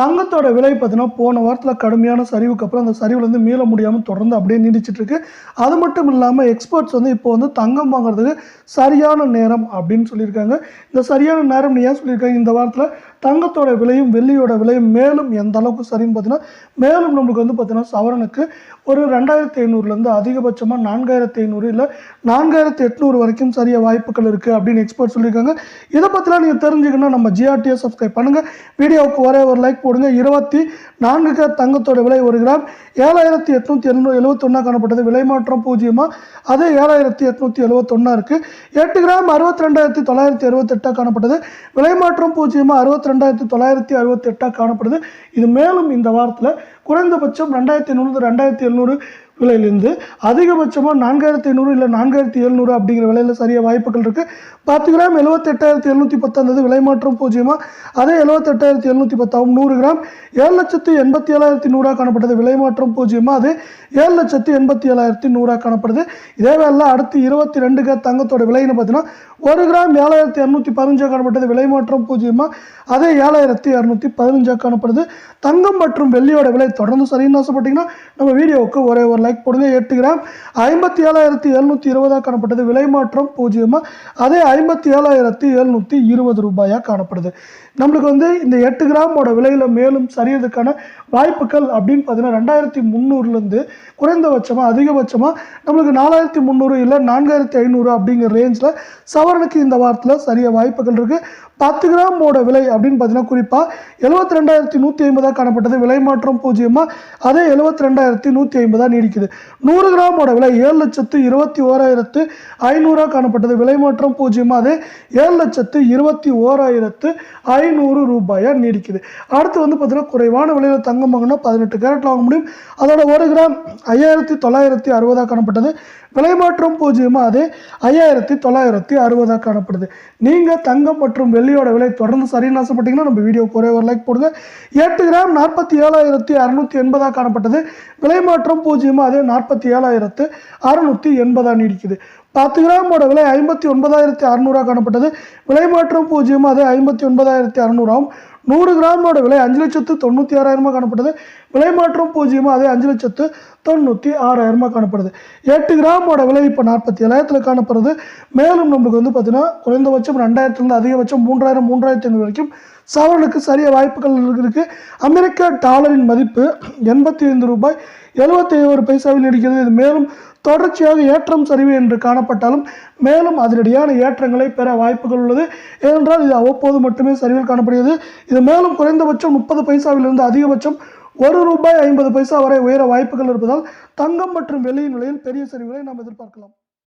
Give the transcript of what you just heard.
தங்கத்தோட விலை பார்த்தீங்கன்னா போன வாரத்தில் கடுமையான சரிவுக்கு அப்புறம் அந்த சரிவுலேருந்து மீள முடியாமல் தொடர்ந்து அப்படியே நீடிச்சிட்டு இருக்கு. அது மட்டும் இல்லாமல் எக்ஸ்பர்ட்ஸ் வந்து இப்போ வந்து தங்கம் வாங்குறதுக்கு சரியான நேரம் அப்படின்னு சொல்லியிருக்காங்க. இந்த சரியான நேரம் ஏன் சொல்லியிருக்காங்க? இந்த வாரத்தில் தங்கத்தோட விலையும் வெள்ளியோட விலையும் மேலும் எந்த அளவுக்கு சரின்னு பார்த்தீங்கன்னா மேலும் நம்மளுக்கு வந்து பார்த்தீங்கன்னா சவரனுக்கு ஒரு ரெண்டாயிரத்தி ஐநூறுலேருந்து அதிகபட்சமாக நான்காயிரத்தி ஐநூறு இல்லை நான்காயிரத்தி எட்நூறு வரைக்கும் சரிய வாய்ப்புகள் இருக்குது அப்படின்னு எக்ஸ்பர்ட் சொல்லியிருக்காங்க. இதை பற்றிலாம் நீங்கள் தெரிஞ்சுக்கணும் நம்ம ஜிஆர்டியை சப்ஸ்கிரைப் பண்ணுங்கள் வீடியோவுக்கு ஒரே ஒரு லைக் போடுங்க இருபத்தி நான்கு கேரட் தங்கத்தோட விலை ஒரு கிராம் ஏழாயிரத்தி எட்நூற்றி எழுநூ எழுபத்தொன்னா காணப்பட்டது. விலை மாற்றம் பூஜ்ஜியமாக அதே ஏழாயிரத்தி எட்நூற்றி எழுபத்தொன்னா இருக்குது எட்டு கிராம் அறுபத்தி ரெண்டாயிரத்தி தொள்ளாயிரத்தி அறுபத்தெட்டாக காணப்பட்டது. விலை மாற்றம் பூஜ்ஜியமாக அறுபத்தி ரெண்டாயிரத்தி தொள்ளாயிரத்தி அறுபத்தெட்டாக காணப்படுது. இது மேலும் இந்த வாரத்தில் குறைந்தபட்சம் ரெண்டாயிரத்தி ஐநூறு ரெண்டாயிரத்தி எழுநூறு விலையிலேருந்து அதிகபட்சமாக நான்காயிரத்தி ஐநூறு இல்லை நான்காயிரத்தி எழுநூறு அப்படிங்கிற விலையில் சரியாக வாய்ப்புகள் இருக்குது பத்து கிராம் எழுபத்தெட்டாயிரத்தி எழுநூற்றி பத்தாந்தது விலை மாற்றம் பூஜ்ஜியமாக அதே எழுபத்தெட்டாயிரத்தி எழுநூற்றி பத்தாகும் நூறு கிராம். ஏழு லட்சத்து எண்பத்தி ஏழாயிரத்தி நூறாக காணப்பட்டது விலை மாற்றம் பூஜ்ஜியமாக அது ஏழு லட்சத்து எண்பத்தி ஏழாயிரத்தி நூறாக காணப்படுது. இதே வேலை அடுத்து இருபத்தி ரெண்டு கிராம் தங்கத்தோட விலைன்னு பார்த்தீங்கன்னா ஒரு கிராம் ஏழாயிரத்தி இரநூத்தி பதினஞ்சாக காணப்பட்டது விலை மாற்றம் பூஜ்ஜியமாக அதே ஏழாயிரத்தி இரநூத்தி பதினஞ்சாக காணப்படுது. தங்கம் மற்றும் வெள்ளியோட விலை தொடர்ந்து சரின்னு ஆசைப்பட்டீங்கன்னா நம்ம வீடியோவுக்கு ஒரே ஒரு லைக் போடுங்க எட்டு கிராம் ஐம்பத்தி ஏழாயிரத்தி எழுநூற்றி இருபதாக காணப்பட்டது. விலை மாற்றம் பூஜ்ஜியமாக அதே ஐம்பத்தி ஏழாயிரத்தி எழுநூற்றி இருபது ரூபாயாக காணப்படுது. நம்மளுக்கு வந்து இந்த எட்டு கிராமோட விலையில் மேலும் சரியதுக்கான வாய்ப்புகள் அப்படின்னு பார்த்தீங்கன்னா ரெண்டாயிரத்தி முந்நூறுலேருந்து குறைந்தபட்சமாக அதிகபட்சமாக நம்மளுக்கு நாலாயிரத்தி முந்நூறு இல்லை நான்காயிரத்தி ஐநூறு அப்படிங்கிற ரேஞ்சில் சவரனுக்கு இந்த வாரத்தில் சரிய வாய்ப்புகள் இருக்குது பத்து கிராமோட விலை அப்படின்னு பார்த்தீங்கன்னா குறிப்பாக எழுபத்தி ரெண்டாயிரத்தி நூற்றி ஐம்பதாக காணப்பட்டது. விலை மாற்றம் பூஜ்ஜியமாக அதே எழுபத்தி ரெண்டாயிரத்தி நூற்றி ஐம்பதாக நீடிக்கும் நீடிக்குது நூறு கிராமோட விலை ஏழு லட்சத்து இருபத்தி ஓராயிரத்து ஐநூறுரூவா காணப்பட்டது. விலை மாற்றம் பூஜ்ஜியமாக அது ஏழு லட்சத்து இருபத்தி ஓராயிரத்து ஐநூறு ரூபாயாக நீடிக்குது. அடுத்து வந்து பார்த்தீங்கன்னா குறைவான விலையில் தங்கம் வாங்கினா பதினெட்டு கேரட்டில் வாங்க முடியும். அதோட ஒரு கிராம் ஐயாயிரத்தி தொள்ளாயிரத்தி அறுபதாக காணப்பட்டது. விலை மாற்றம் பூஜ்ஜியமாக அது ஐயாயிரத்தி தொள்ளாயிரத்தி அறுபதாக காணப்படுது. நீங்கள் தங்கம் மற்றும் வெள்ளியோட விலை தொடர்ந்து சரின்னு ஆசைப்பட்டீங்கன்னா நம்ம வீடியோ ஒரே ஒரு லைக் போடுங்க. எட்டு கிராம் நாற்பத்தி ஏழாயிரத்தி அறுநூத்தி எண்பதாக காணப்பட்டது. விலை மாற்றம் பூஜ்ஜியமாக அதே நாற்பத்தி ஏழாயிரத்து அறுநூற்றி எண்பதாக நீடிக்குது. பத்து கிராமோட விலை ஐம்பத்தி ஒன்பதாயிரத்தி அறநூறாக காணப்பட்டது. விலை மாற்றம் பூஜ்ஜியமாக அதே ஐம்பத்தி ஒன்பதாயிரத்தி அறநூறாகவும் நூறு கிராமோட விலை அஞ்சு லட்சத்து தொண்ணூற்றி ஆறாயிரமாக காணப்பட்டது. விலை மாற்றம் பூஜ்ஜியமாக அதே அஞ்சு லட்சத்து தொண்ணூற்றி ஆறாயிரமாக காணப்படுது. எட்டு கிராமோட விலை இப்போ நாற்பத்தி ஏழாயிரத்தில் காணப்படுது. மேலும் நமக்கு வந்து பார்த்தீங்கன்னா குறைந்தபட்சம் ரெண்டாயிரத்துலேருந்து அதிகபட்சம் மூன்றாயிரம் மூன்றாயிரத்தி ஐநூறு வரைக்கும் சவரனுக்கு சரிய வாய்ப்புகள் இருக்குது அமெரிக்க டாலரின் மதிப்பு எண்பத்தி ஐந்து ரூபாய் எழுபத்தி ஒரு பைசாவில் நீடிக்கிறது. இது மேலும் தொடர்ச்சியாக ஏற்றம் சரிவு என்று காணப்பட்டாலும் மேலும் அதிரடியான ஏற்றங்களை பெற வாய்ப்புகள் உள்ளது. ஏனென்றால் இது அவ்வப்போது மட்டுமே சரிவில் காணப்படுகிறது. இது மேலும் குறைந்தபட்சம் முப்பது பைசாவிலிருந்து அதிகபட்சம் ஒரு ரூபாய் ஐம்பது பைசா வரை உயர வாய்ப்புகள் இருப்பதால் தங்கம் மற்றும் வெள்ளியின் விலையில் பெரிய சரிவுகளை நாம் எதிர்பார்க்கலாம்.